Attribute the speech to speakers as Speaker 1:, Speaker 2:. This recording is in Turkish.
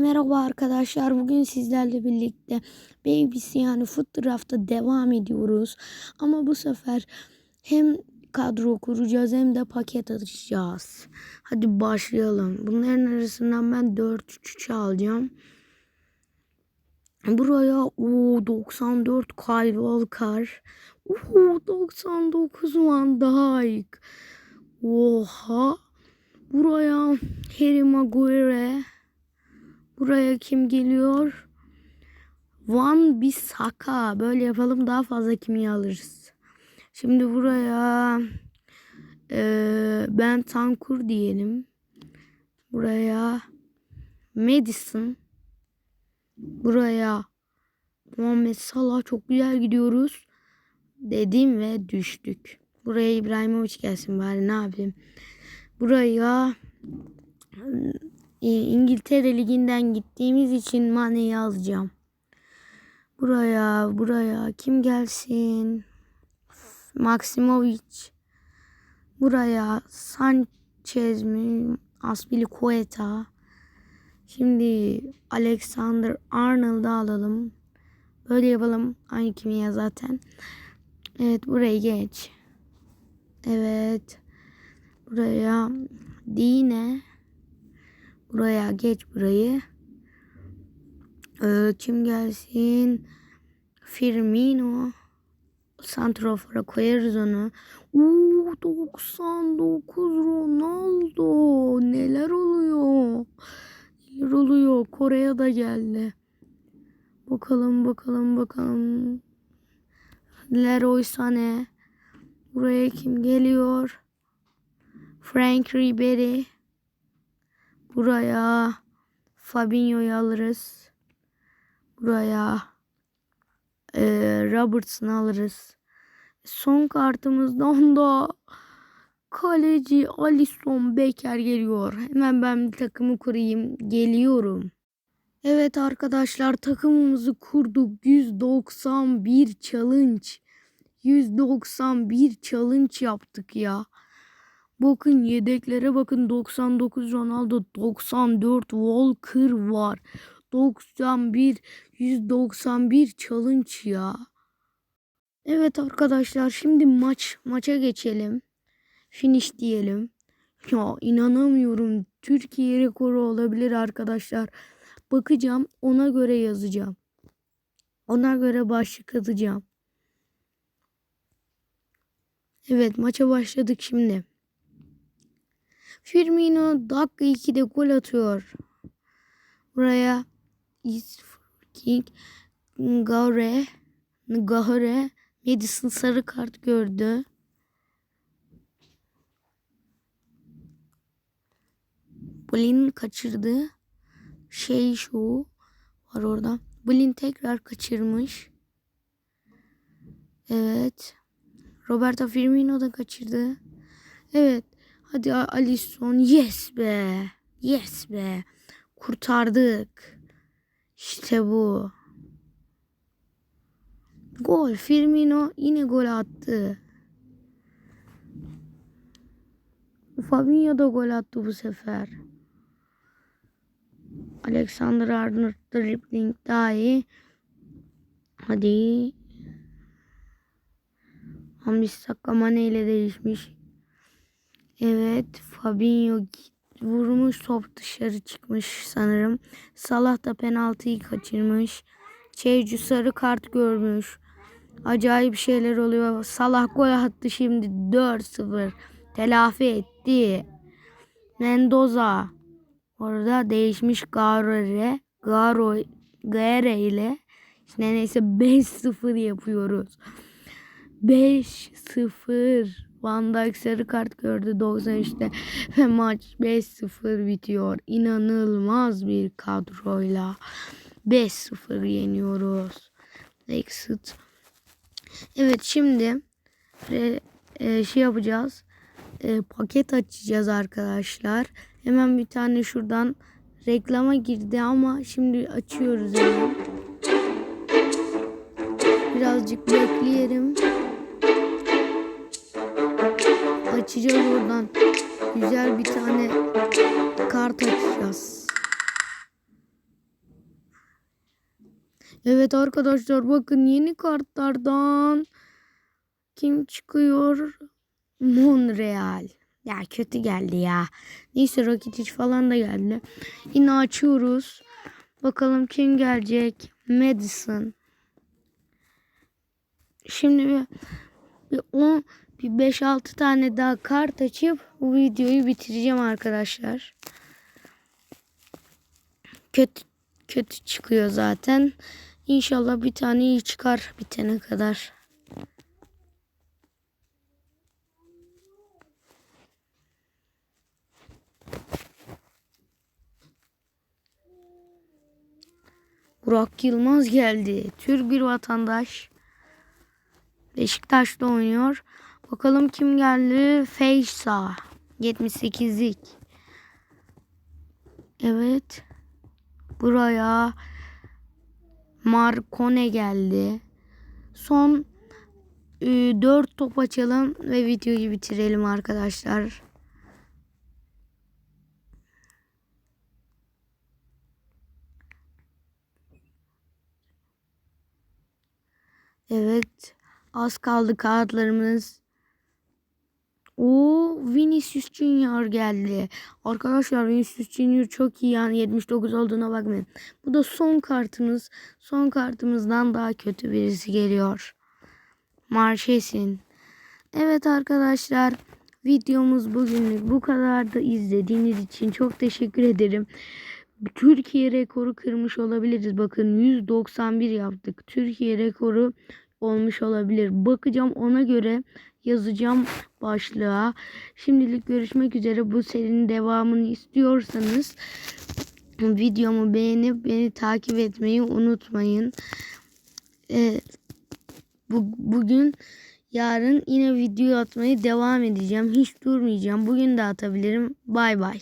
Speaker 1: Merhaba arkadaşlar. Bugün sizlerle birlikte Baby's yani Foot Draft'a devam ediyoruz. Ama bu sefer hem kadro kuracağız hem de paket açacağız. Hadi başlayalım. Bunların arasından ben 4-3 alacağım. Buraya o 94 Kyle Walker. Oo 99 Van Dijk. Oha. Buraya Harry Maguire. Buraya kim geliyor? Van Bissaka. Böyle yapalım daha fazla kimi alırız. Şimdi buraya e, ben Tankur diyelim. Buraya Madison. Buraya Muhammed Salah çok güzel gidiyoruz. Dedim ve düştük. Buraya İbrahimovic gelsin bari ne yapayım. Buraya İngiltere Ligi'nden gittiğimiz için Mane'yi alacağım. Buraya, buraya kim gelsin? Maximovic. Buraya Sanchez mi? Aspilicueta. Şimdi Alexander Arnold'u alalım. Böyle yapalım. Aynı kimya zaten. Evet burayı geç. Evet. Buraya Dine. Buraya geç burayı. Ee, kim gelsin? Firmino. Santrofor'a koyarız onu. Uuu 99 Ronaldo. Neler oluyor? Neler oluyor? Kore'ye da geldi. Bakalım bakalım bakalım. Leroy Sané. Buraya kim geliyor? Frank Ribery. Buraya Fabinho'yu alırız. Buraya e, Robertson'ı alırız. Son kartımızdan da kaleci Alisson Becker geliyor. Hemen ben takımı kurayım. Geliyorum. Evet arkadaşlar takımımızı kurduk. 191 challenge. 191 challenge yaptık ya. Bakın yedeklere bakın 99 Ronaldo 94 Walker var. 91 191 challenge ya. Evet arkadaşlar şimdi maç maça geçelim. Finish diyelim. Ya inanamıyorum. Türkiye rekoru olabilir arkadaşlar. Bakacağım ona göre yazacağım. Ona göre başlık atacağım. Evet maça başladık şimdi. Firmino dakika 2'de gol atıyor. Buraya is King Gaure Gaure Madison sarı kart gördü. Blin kaçırdı. Şey şu var orada. Blin tekrar kaçırmış. Evet. Roberto Firmino da kaçırdı. Evet. Hadi Alisson. Yes be. Yes be. Kurtardık. İşte bu. Gol. Firmino yine gol attı. Fabinho da gol attı bu sefer. Alexander Arnold dribbling daha iyi. Hadi. Hamis Sakamane ile değişmiş. Evet. Fabinho vurmuş top dışarı çıkmış sanırım. Salah da penaltıyı kaçırmış. Çeycu sarı kart görmüş. Acayip şeyler oluyor. Salah gol attı şimdi 4-0. Telafi etti. Mendoza. Orada değişmiş Garre. Garo Gare ile işte neyse 5-0 yapıyoruz. 5-0. Van Dijk sarı kart gördü 93'te ve maç 5-0 bitiyor. İnanılmaz bir kadroyla 5-0 yeniyoruz. Exit. Evet şimdi e, şey yapacağız. E, paket açacağız arkadaşlar. Hemen bir tane şuradan reklama girdi ama şimdi açıyoruz hemen. Birazcık bekleyelim. Açacağız oradan. Güzel bir tane kart açacağız. Evet arkadaşlar bakın yeni kartlardan kim çıkıyor? Monreal. Ya kötü geldi ya. Neyse Rakitic falan da geldi. Yine açıyoruz. Bakalım kim gelecek? Madison. Şimdi bir, bir 10 bir 5-6 tane daha kart açıp bu videoyu bitireceğim arkadaşlar. Kötü kötü çıkıyor zaten. İnşallah bir tane iyi çıkar bitene kadar. Burak Yılmaz geldi. Türk bir vatandaş. Beşiktaş'ta oynuyor. Bakalım kim geldi? Feysa. 78'lik. Evet. Buraya Marcone geldi. Son 4 top açalım ve videoyu bitirelim arkadaşlar. Evet. Az kaldı kağıtlarımız. O Vinicius Junior geldi. Arkadaşlar Vinicius Junior çok iyi yani 79 olduğuna bakmayın. Bu da son kartımız. Son kartımızdan daha kötü birisi geliyor. Marşesin. Evet arkadaşlar videomuz bugünlük bu kadar da izlediğiniz için çok teşekkür ederim. Türkiye rekoru kırmış olabiliriz. Bakın 191 yaptık. Türkiye rekoru olmuş olabilir. Bakacağım ona göre yazacağım başlığa. Şimdilik görüşmek üzere. Bu serinin devamını istiyorsanız videomu beğenip beni takip etmeyi unutmayın. Ee, bu, bugün yarın yine video atmaya devam edeceğim. Hiç durmayacağım. Bugün de atabilirim. Bay bay.